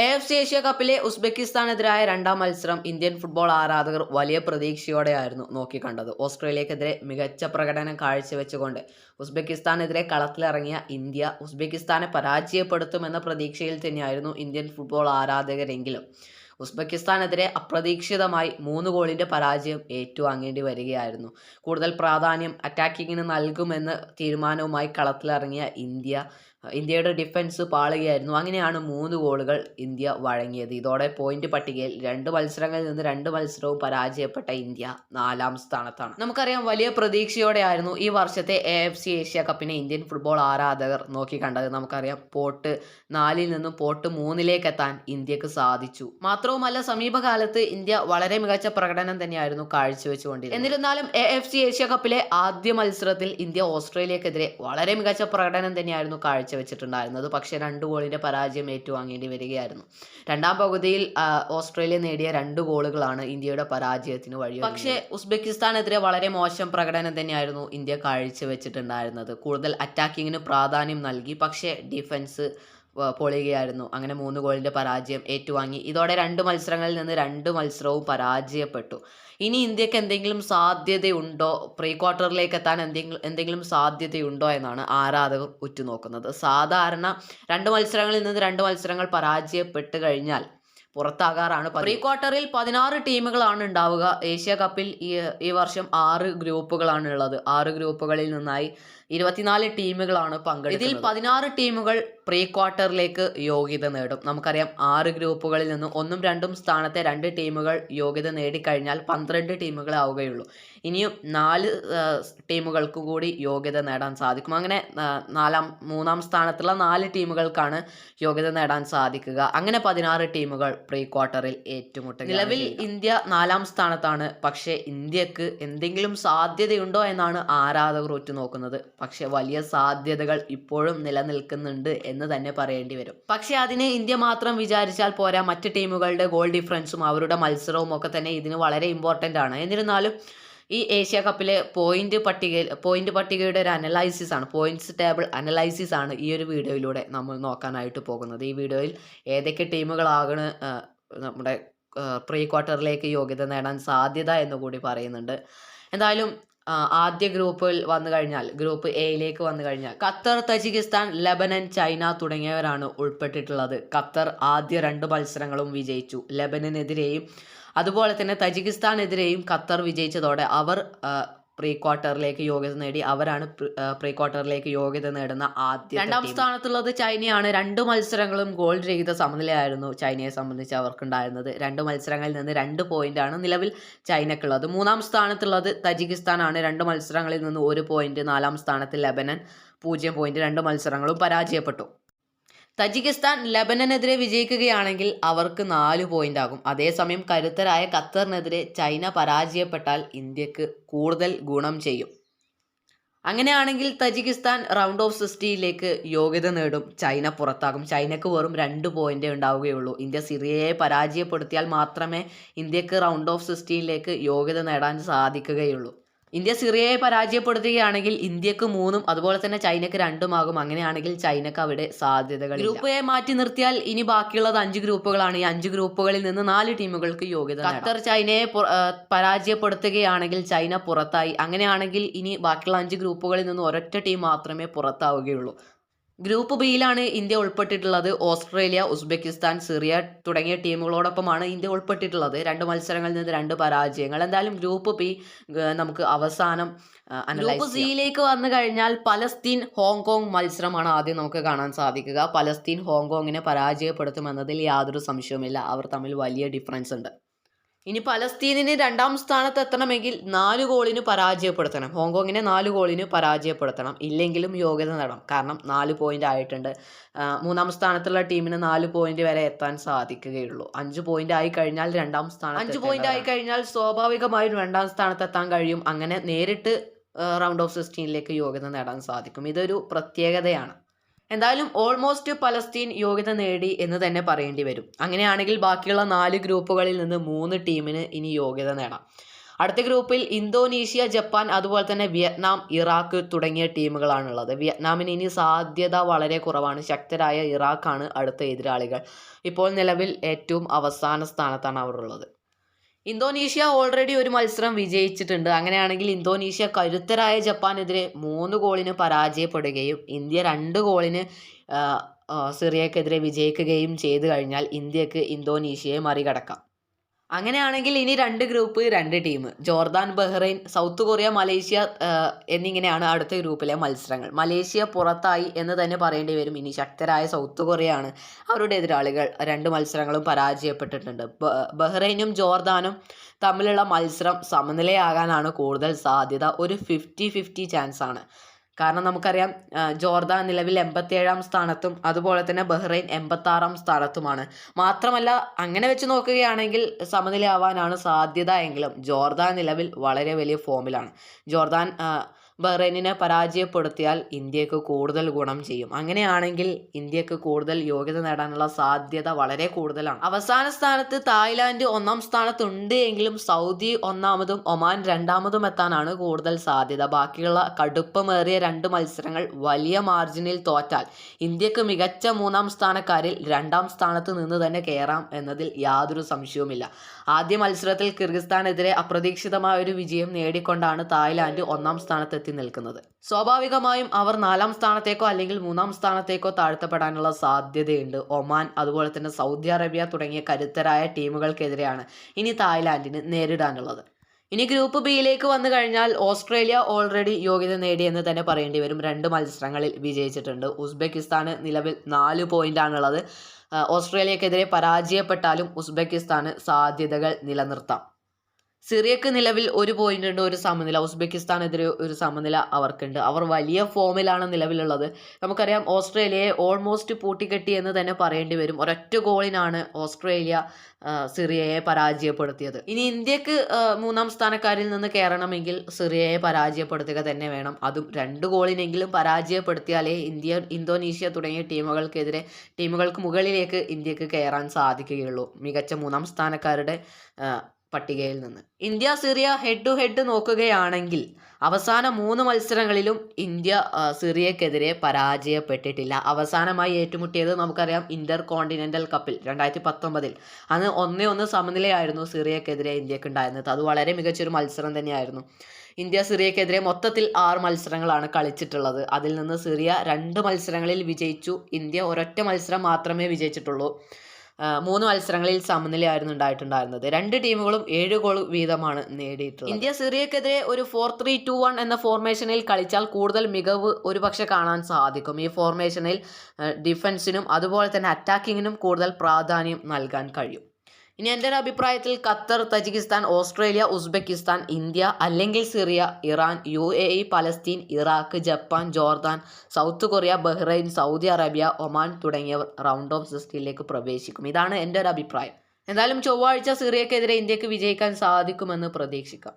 F C Asia കപ്പിലെ ഉസ്ബെക്കിസ്ഥാനെതിരായ രണ്ടാം മത്സരം ഇന്ത്യൻ ഫുട്ബോൾ ആരാധകർ വലിയ പ്രതീക്ഷയോടെയായിരുന്നു നോക്കിക്കണ്ടത്. ഓസ്ട്രേലിയക്കെതിരെ മികച്ച പ്രകടനം കാഴ്ചവെച്ചുകൊണ്ട് ഉസ്ബെക്കിസ്ഥാനെതിരെ കളത്തിലിറങ്ങിയ ഇന്ത്യ ഉസ്ബെക്കിസ്ഥാനെ പരാജയപ്പെടുത്തുമെന്ന പ്രതീക്ഷയിൽ തന്നെയായിരുന്നു ഇന്ത്യൻ ഫുട്ബോൾ ആരാധകരെങ്കിലും. ഉസ്ബെക്കിസ്ഥാനെതിരെ അപ്രതീക്ഷിതമായി മൂന്ന് ഗോളിന്റെ പരാജയം ഏറ്റുവാങ്ങേണ്ടി വരികയായിരുന്നു. കൂടുതൽ പ്രാധാന്യം അറ്റാക്കിങ്ങിന് നൽകുമെന്ന തീരുമാനവുമായി കളത്തിലിറങ്ങിയ ഇന്ത്യ ഇന്ത്യയുടെ ഡിഫൻസ് പാളുകയായിരുന്നു. അങ്ങനെയാണ് മൂന്ന് ഗോളുകൾ ഇന്ത്യ വഴങ്ങിയത്. ഇതോടെ പോയിന്റ് പട്ടികയിൽ രണ്ട് മത്സരങ്ങളിൽ നിന്ന് രണ്ട് മത്സരവും പരാജയപ്പെട്ട ഇന്ത്യ നാലാം സ്ഥാനത്താണ്. നമുക്കറിയാം വലിയ പ്രതീക്ഷയോടെയായിരുന്നു ഈ വർഷത്തെ എ എഫ് സി ഏഷ്യ കപ്പിനെ ഇന്ത്യൻ ഫുട്ബോൾ ആരാധകർ നോക്കിക്കണ്ടത്. നമുക്കറിയാം പോട്ട് നാലിൽ നിന്നും പോട്ട് മൂന്നിലേക്ക് എത്താൻ ഇന്ത്യയ്ക്ക് സാധിച്ചു. മാത്രവുമല്ല സമീപകാലത്ത് ഇന്ത്യ വളരെ മികച്ച പ്രകടനം തന്നെയായിരുന്നു കാഴ്ചവെച്ചുകൊണ്ടിരുന്നത്. എന്നിരുന്നാലും എ എഫ് സി ഏഷ്യ കപ്പിലെ ആദ്യ മത്സരത്തിൽ ഇന്ത്യ ഓസ്ട്രേലിയക്കെതിരെ വളരെ മികച്ച പ്രകടനം തന്നെയായിരുന്നു കാഴ്ചവെച്ചിട്ടുണ്ടായിരുന്നത് പക്ഷേ രണ്ട് ഗോളിന്റെ പരാജയം ഏറ്റുവാങ്ങേണ്ടി വരികയായിരുന്നു. രണ്ടാം പകുതിയിൽ ഓസ്ട്രേലിയ നേടിയ രണ്ട് ഗോളുകളാണ് ഇന്ത്യയുടെ പരാജയത്തിന് വഴി പക്ഷേ ഉസ്ബെക്കിസ്ഥാനെതിരെ വളരെ മോശം പ്രകടനം തന്നെയായിരുന്നു ഇന്ത്യ കാഴ്ചവെച്ചിട്ടുണ്ടായിരുന്നത്. കൂടുതൽ അറ്റാക്കിങ്ങിന് പ്രാധാന്യം നൽകി. പക്ഷേ ഡിഫൻസ് പൊളിയുകയായിരുന്നു. അങ്ങനെ മൂന്ന് ഗോളിന്റെ പരാജയം ഏറ്റുവാങ്ങി. ഇതോടെ രണ്ട് മത്സരങ്ങളിൽ നിന്ന് രണ്ട് മത്സരവും പരാജയപ്പെട്ടു. ഇനി ഇന്ത്യയ്ക്ക് എന്തെങ്കിലും സാധ്യതയുണ്ടോ? പ്രീ ക്വാർട്ടറിലേക്ക് എത്താൻ എന്തെങ്കിലും എന്തെങ്കിലും സാധ്യതയുണ്ടോ എന്നാണ് ആരാധകർ ഉറ്റുനോക്കുന്നത്. സാധാരണ രണ്ട് മത്സരങ്ങളിൽ നിന്ന് രണ്ട് മത്സരങ്ങൾ പരാജയപ്പെട്ട് കഴിഞ്ഞാൽ പുറത്താകാറാണ് പ്രീ ക്വാർട്ടറിൽ പതിനാറ് ടീമുകളാണ് ഉണ്ടാവുക. ഏഷ്യ കപ്പിൽ ഈ ഈ വർഷം ആറ് ഗ്രൂപ്പുകളാണ് ഉള്ളത് ആറ് ഗ്രൂപ്പുകളിൽ നിന്നായി ഇരുപത്തിനാല് ടീമുകളാണ് പങ്കെടുക്കുന്നത്. ഇതിൽ പതിനാറ് ടീമുകൾ പ്രീ ക്വാർട്ടറിലേക്ക് യോഗ്യത നേടും. നമുക്കറിയാം ആറ് ഗ്രൂപ്പുകളിൽ നിന്ന് ഒന്നും രണ്ടും സ്ഥാനത്തെ രണ്ട് ടീമുകൾ യോഗ്യത നേടിക്കഴിഞ്ഞാൽ പന്ത്രണ്ട് ടീമുകളാവുകയുള്ളൂ ഇനിയും നാല് ടീമുകൾക്ക് കൂടി യോഗ്യത നേടാൻ സാധിക്കും. അങ്ങനെ നാലാം മൂന്നാം സ്ഥാനത്തുള്ള നാല് ടീമുകൾക്കാണ് യോഗ്യത നേടാൻ സാധിക്കുക. അങ്ങനെ പതിനാറ് ടീമുകൾ പ്രീ ക്വാർട്ടറിൽ ഏറ്റുമുട്ടുക നിലവിൽ ഇന്ത്യ നാലാം സ്ഥാനത്താണ്. പക്ഷേ ഇന്ത്യയ്ക്ക് എന്തെങ്കിലും സാധ്യതയുണ്ടോ എന്നാണ് ആരാധകർ ഉറ്റുനോക്കുന്നത്. പക്ഷേ വലിയ സാധ്യതകൾ ഇപ്പോഴും നിലനിൽക്കുന്നുണ്ട് എന്ന് തന്നെ പറയേണ്ടി വരും. പക്ഷേ അതിന് ഇന്ത്യ മാത്രം വിചാരിച്ചാൽ പോരാ. മറ്റ് ടീമുകളുടെ ഗോൾ ഡിഫറൻസും അവരുടെ മത്സരവും ഒക്കെ തന്നെ ഇതിന് വളരെ ഇമ്പോർട്ടന്റ് ആണ്. എന്നിരുന്നാലും ഈ ഏഷ്യ കപ്പിലെ പോയിന്റ് പട്ടിക പോയിന്റ് പട്ടികയുടെ ഒരു അനലൈസിസ് ആണ്. പോയിന്റ്സ് ടേബിൾ അനലൈസിസ് ആണ് ഈ ഒരു വീഡിയോയിലൂടെ നമ്മൾ നോക്കാനായിട്ട് പോകുന്നത്. ഈ വീഡിയോയിൽ ഏതൊക്കെ ടീമുകളാകണ് നമ്മുടെ പ്രീ ക്വാർട്ടറിലേക്ക് യോഗ്യത നേടാൻ സാധ്യത എന്ന് കൂടി പറയുന്നുണ്ട്. എന്തായാലും ആദ്യ ഗ്രൂപ്പിൽ വന്നു കഴിഞ്ഞാൽ ഗ്രൂപ്പ് എയിലേക്ക് വന്നു കഴിഞ്ഞാൽ ഖത്തർ തജിക്കിസ്ഥാൻ ലെബനൻ ചൈന തുടങ്ങിയവരാണ് ഉൾപ്പെട്ടിട്ടുള്ളത്. ഖത്തർ ആദ്യ രണ്ട് മത്സരങ്ങളും വിജയിച്ചു. ലബനനെതിരെയും അതുപോലെ തന്നെ തജിക്കിസ്ഥാനെതിരെയും ഖത്തർ വിജയിച്ചതോടെ അവർ പ്രീ ക്വാർട്ടറിലേക്ക് യോഗ്യത നേടി. അവരാണ് പ്രീ ക്വാർട്ടറിലേക്ക് യോഗ്യത നേടുന്ന ആദ്യ രണ്ടാം സ്ഥാനത്തുള്ളത് ചൈനയാണ്. രണ്ട് മത്സരങ്ങളും ഗോൾ രഹിത സമനിലയായിരുന്നു ചൈനയെ സംബന്ധിച്ച് അവർക്കുണ്ടായിരുന്നത്. രണ്ട് മത്സരങ്ങളിൽ നിന്ന് രണ്ട് പോയിന്റ് ആണ് നിലവിൽ ചൈനക്കുള്ളത്. മൂന്നാം സ്ഥാനത്തുള്ളത് തജിക്കിസ്ഥാനാണ്. രണ്ട് മത്സരങ്ങളിൽ നിന്ന് ഒരു പോയിന്റ്. നാലാം സ്ഥാനത്ത് ലെബനൻ പൂജ്യം പോയിന്റ്. രണ്ട് മത്സരങ്ങളും പരാജയപ്പെട്ടു. തജിക്കിസ്ഥാൻ ലബനനെതിരെ വിജയിക്കുകയാണെങ്കിൽ അവർക്ക് നാല് പോയിന്റ് ആകും അതേസമയം കരുത്തരായ ഖത്തറിനെതിരെ ചൈന പരാജയപ്പെട്ടാൽ ഇന്ത്യയ്ക്ക് കൂടുതൽ ഗുണം ചെയ്യും. അങ്ങനെയാണെങ്കിൽ തജിക്കിസ്ഥാൻ റൗണ്ട് ഓഫ് സിക്സ്റ്റിയിലേക്ക് യോഗ്യത നേടും. ചൈന പുറത്താകും. ചൈനക്ക് വെറും രണ്ട് പോയിന്റ് ഉണ്ടാവുകയുള്ളൂ. ഇന്ത്യ സിറിയയെ പരാജയപ്പെടുത്തിയാൽ മാത്രമേ ഇന്ത്യയ്ക്ക് റൗണ്ട് ഓഫ് സിക്സ്റ്റിയിലേക്ക് യോഗ്യത നേടാൻ സാധിക്കുകയുള്ളൂ. ഇന്ത്യ സിറിയയെ പരാജയപ്പെടുത്തുകയാണെങ്കിൽ ഇന്ത്യയ്ക്ക് മൂന്നും അതുപോലെ തന്നെ ചൈനക്ക് രണ്ടുമാകും. അങ്ങനെയാണെങ്കിൽ ചൈനക്ക് അവിടെ സാധ്യതകൾ ഗ്രൂപ്പ് എ മാറ്റി നിർത്തിയാൽ ഇനി ബാക്കിയുള്ളത് അഞ്ച് ഗ്രൂപ്പുകളാണ്. ഈ അഞ്ച് ഗ്രൂപ്പുകളിൽ നിന്ന് നാല് ടീമുകൾക്ക് യോഗ്യത ഖത്തർ ചൈനയെ പരാജയപ്പെടുത്തുകയാണെങ്കിൽ ചൈന പുറത്തായി. അങ്ങനെയാണെങ്കിൽ ഇനി ബാക്കിയുള്ള അഞ്ച് ഗ്രൂപ്പുകളിൽ നിന്ന് ഒരൊറ്റ ടീം മാത്രമേ പുറത്താവുകയുള്ളൂ. ഗ്രൂപ്പ് ബിയിലാണ് ഇന്ത്യ ഉൾപ്പെട്ടിട്ടുള്ളത്. ഓസ്ട്രേലിയ ഉസ്ബെക്കിസ്ഥാൻ സിറിയ തുടങ്ങിയ ടീമുകളോടൊപ്പമാണ് ഇന്ത്യ ഉൾപ്പെട്ടിട്ടുള്ളത്. രണ്ട് മത്സരങ്ങളിൽ നിന്ന് രണ്ട് പരാജയങ്ങൾ. എന്തായാലും ഗ്രൂപ്പ് ബി നമുക്ക് അവസാനം ഗ്രൂപ്പ് സിയിലേക്ക് വന്നു കഴിഞ്ഞാൽ പലസ്തീൻ ഹോങ്കോങ് മത്സരമാണ് ആദ്യം നമുക്ക് കാണാൻ സാധിക്കുക. പലസ്തീൻ ഹോങ്കോങ്ങിനെ പരാജയപ്പെടുത്തുമെന്നതിൽ യാതൊരു സംശയവുമില്ല. അവർ തമ്മിൽ വലിയ ഡിഫറൻസ് ഉണ്ട്. ഇനി പലസ്തീനിന് രണ്ടാം സ്ഥാനത്ത് എത്തണമെങ്കിൽ നാല് ഗോളിന് പരാജയപ്പെടുത്തണം. ഹോങ്കോങ്ങിനെ നാല് ഗോളിന് പരാജയപ്പെടുത്തണം. ഇല്ലെങ്കിലും യോഗ്യത നേടണം. കാരണം നാല് പോയിന്റ് ആയിട്ടുണ്ട്. മൂന്നാം സ്ഥാനത്തുള്ള ടീമിന് നാല് പോയിന്റ് വരെ എത്താൻ സാധിക്കുകയുള്ളൂ. അഞ്ച് പോയിന്റ് ആയി കഴിഞ്ഞാൽ രണ്ടാം സ്ഥാനം അഞ്ച് പോയിന്റ് ആയി കഴിഞ്ഞാൽ സ്വാഭാവികമായും രണ്ടാം സ്ഥാനത്ത് എത്താൻ കഴിയും. അങ്ങനെ നേരിട്ട് റൗണ്ട് ഓഫ് സിക്സ്റ്റീനിലേക്ക് യോഗ്യത നേടാൻ സാധിക്കും. ഇതൊരു പ്രത്യേകതയാണ്. എന്തായാലും ഓൾമോസ്റ്റ് പലസ്തീൻ യോഗ്യത നേടി എന്ന് തന്നെ പറയേണ്ടി വരും. അങ്ങനെയാണെങ്കിൽ ബാക്കിയുള്ള നാല് ഗ്രൂപ്പുകളിൽ നിന്ന് മൂന്ന് ടീമിന് ഇനി യോഗ്യത നേടാം. അടുത്ത ഗ്രൂപ്പിൽ ഇന്തോനേഷ്യ ജപ്പാൻ അതുപോലെ തന്നെ വിയറ്റ്നാം ഇറാഖ് തുടങ്ങിയ ടീമുകളാണുള്ളത്. വിയറ്റ്നാമിന് ഇനി സാധ്യത വളരെ കുറവാണ്. ശക്തരായ ഇറാഖാണ് അടുത്ത എതിരാളികൾ. ഇപ്പോൾ നിലവിൽ ഏറ്റവും അവസാന സ്ഥാനത്താണ് അവർ ഉള്ളത് ഇന്തോനേഷ്യ ഓൾറെഡി ഒരു മത്സരം വിജയിച്ചിട്ടുണ്ട്. അങ്ങനെയാണെങ്കിൽ ഇന്തോനേഷ്യ കരുത്തരായ ജപ്പാനെതിരെ മൂന്ന് ഗോളിന് പരാജയപ്പെടുകയും ഇന്ത്യ രണ്ട് ഗോളിന് സിറിയക്കെതിരെ വിജയിക്കുകയും ചെയ്തു കഴിഞ്ഞാൽ ഇന്ത്യയ്ക്ക് ഇന്തോനേഷ്യയെ മറികടക്കാം. അങ്ങനെയാണെങ്കിൽ ഇനി രണ്ട് ഗ്രൂപ്പ് രണ്ട് team Jordan Bahrain South Korea Malaysia എന്നിങ്ങനെയാണ് അടുത്ത ഗ്രൂപ്പിലെ മത്സരങ്ങൾ. മലേഷ്യ പുറത്തായി എന്ന് തന്നെ പറയേണ്ടി വരും. ഇനി ശക്തരായ സൗത്ത് കൊറിയയാണ് അവരുടെ എതിരാളികൾ. രണ്ട് മത്സരങ്ങളും പരാജയപ്പെട്ടിട്ടുണ്ട്. ബഹ്റൈനും ജോർദാനും തമ്മിലുള്ള മത്സരം സമനിലയാകാനാണ് കൂടുതൽ സാധ്യത. ഒരു ഫിഫ്റ്റി ഫിഫ്റ്റി ചാൻസ് ആണ്. കാരണം നമുക്കറിയാം ജോർദാൻ നിലവിൽ എൺപത്തിയേഴാം സ്ഥാനത്തും അതുപോലെ തന്നെ ബഹ്റൈൻ എൺപത്താറാം സ്ഥാനത്തുമാണ്. മാത്രമല്ല അങ്ങനെ വെച്ച് നോക്കുകയാണെങ്കിൽ സമനിലയാവാനാണ് സാധ്യത എങ്കിലും ജോർദാൻ നിലവിൽ വളരെ വലിയ ഫോമിലാണ് ജോർദാൻ ബഹ്റൈനിനെ പരാജയപ്പെടുത്തിയാൽ ഇന്ത്യയ്ക്ക് കൂടുതൽ ഗുണം ചെയ്യും. അങ്ങനെയാണെങ്കിൽ ഇന്ത്യയ്ക്ക് കൂടുതൽ യോഗ്യത നേടാനുള്ള സാധ്യത വളരെ കൂടുതലാണ്. അവസാന സ്ഥാനത്ത് തായ്ലാന്റ് ഒന്നാം സ്ഥാനത്തുണ്ട് എങ്കിലും സൗദി ഒന്നാമതും ഒമാൻ രണ്ടാമതും എത്താനാണ് കൂടുതൽ സാധ്യത. ബാക്കിയുള്ള കടുപ്പമേറിയ രണ്ട് മത്സരങ്ങൾ വലിയ മാർജിനിൽ തോറ്റാൽ ഇന്ത്യയ്ക്ക് മികച്ച മൂന്നാം സ്ഥാനക്കാരിൽ രണ്ടാം സ്ഥാനത്ത് നിന്ന് തന്നെ കയറാം എന്നതിൽ യാതൊരു സംശയവുമില്ല. ആദ്യ മത്സരത്തിൽ കിർഗിസ്ഥാനെതിരെ അപ്രതീക്ഷിതമായ ഒരു വിജയം നേടിക്കൊണ്ടാണ് തായ്ലാന്റ് ഒന്നാം സ്ഥാനത്തെത്തി നിൽക്കുന്നത്. സ്വാഭാവികമായും അവർ നാലാം സ്ഥാനത്തേക്കോ അല്ലെങ്കിൽ മൂന്നാം സ്ഥാനത്തേക്കോ താഴ്ത്തപ്പെടാനുള്ള സാധ്യതയുണ്ട്. ഒമാൻ അതുപോലെ തന്നെ സൗദി അറേബ്യ തുടങ്ങിയ കരുത്തരായ ടീമുകൾക്കെതിരെയാണ് ഇനി തായ്ലാന്റിന് നേരിടാനുള്ളത്. ഇനി ഗ്രൂപ്പ് ബിയിലേക്ക് വന്നു കഴിഞ്ഞാൽ ഓസ്ട്രേലിയ ഓൾറെഡി യോഗ്യത നേടിയെന്ന് തന്നെ പറയേണ്ടി വരും. രണ്ട് മത്സരങ്ങളിൽ വിജയിച്ചിട്ടുണ്ട്. ഉസ്ബെക്കിസ്ഥാന് നിലവിൽ നാല് പോയിന്റാണുള്ളത്. ആ, ഓസ്ട്രേലിയക്കെതിരെ പരാജയപ്പെട്ടാലും ഉസ്ബെക്കിസ്ഥാന് സാധ്യതകൾ നിലനിർത്താം. സിറിയക്ക് നിലവിൽ ഒരു പോയിന്റ് ഉണ്ട് ഒരു സമനില. ഉസ്ബെക്കിസ്ഥാനെതിരെ ഒരു സമനില അവർക്കുണ്ട്. അവർ വലിയ ഫോമിലാണ് നിലവിലുള്ളത്. നമുക്കറിയാം ഓസ്ട്രേലിയയെ ഓൾമോസ്റ്റ് പൂട്ടിക്കെട്ടി എന്ന് തന്നെ പറയേണ്ടി വരും. ഒരൊറ്റ ഗോളിനാണ് ഓസ്ട്രേലിയ സിറിയയെ പരാജയപ്പെടുത്തിയത്. ഇനി ഇന്ത്യയ്ക്ക് മൂന്നാം സ്ഥാനക്കാരിൽ നിന്ന് കയറണമെങ്കിൽ സിറിയയെ പരാജയപ്പെടുത്തുക തന്നെ വേണം. അതും രണ്ട് ഗോളിനെങ്കിലും പരാജയപ്പെടുത്തിയാലേ ഇന്ത്യ ഇന്തോനേഷ്യ തുടങ്ങിയ ടീമുകൾക്കെതിരെ ടീമുകൾക്ക് മുകളിലേക്ക് ഇന്ത്യയ്ക്ക് കയറാൻ സാധിക്കുകയുള്ളൂ. മികച്ച മൂന്നാം സ്ഥാനക്കാരുടെ പട്ടികയിൽ നിന്ന്. India Syria head to head നോക്കുകയാണെങ്കിൽ അവസാന മൂന്ന് മത്സരങ്ങളിലും ഇന്ത്യ സിറിയക്കെതിരെ പരാജയപ്പെട്ടിട്ടില്ല. അവസാനമായി ഏറ്റുമുട്ടിയത് നമുക്കറിയാം ഇന്റർ കോണ്ടിനെന്റൽ കപ്പിൽ രണ്ടായിരത്തി പത്തൊമ്പതിൽ അന്ന് ഒന്നേ ഒന്ന് സമനിലയായിരുന്നു സിറിയക്കെതിരെ ഇന്ത്യയ്ക്ക് ഉണ്ടായിരുന്നത് അത് വളരെ മികച്ചൊരു മത്സരം തന്നെയായിരുന്നു. ഇന്ത്യ സിറിയക്കെതിരെ മൊത്തത്തിൽ ആറ് മത്സരങ്ങളാണ് കളിച്ചിട്ടുള്ളത്. അതിൽ നിന്ന് സിറിയ രണ്ട് മത്സരങ്ങളിൽ വിജയിച്ചു. ഇന്ത്യ ഒരൊറ്റ മത്സരം മാത്രമേ വിജയിച്ചിട്ടുള്ളൂ. മൂന്ന് മത്സരങ്ങളിൽ സമനിലയായിരുന്നു ഉണ്ടായിട്ടുണ്ടായിരുന്നത്. രണ്ട് ടീമുകളും ഏഴ് ഗോൾ വീതമാണ് നേടിയിട്ടുള്ളത്. ഇന്ത്യ സിറിയക്കെതിരെ ഒരു ഫോർ ത്രീ ടു വൺ എന്ന ഫോർമേഷനിൽ കളിച്ചാൽ കൂടുതൽ മികവ് ഒരുപക്ഷെ കാണാൻ സാധിക്കും. ഈ ഫോർമേഷനിൽ ഡിഫൻസിനും അതുപോലെ തന്നെ അറ്റാക്കിങ്ങിനും കൂടുതൽ പ്രാധാന്യം നൽകാൻ കഴിയും. ഇനി എന്റെ ഒരു അഭിപ്രായത്തിൽ Qatar Tajikistan Australia Uzbekistan India അല്ലെങ്കിൽ Syria Iran U A E Palestine Iraq Japan Jordan South Korea Bahrain Saudi Arabia Oman തുടങ്ങിയവർ റൗണ്ട് ഓഫ് സിക്സ്റ്റീനിലേക്ക് പ്രവേശിക്കും. ഇതാണ് എന്റെ ഒരു അഭിപ്രായം. എന്തായാലും ചൊവ്വാഴ്ച സിറിയക്കെതിരെ ഇന്ത്യയ്ക്ക് വിജയിക്കാൻ സാധിക്കുമെന്ന് പ്രതീക്ഷിക്കാം.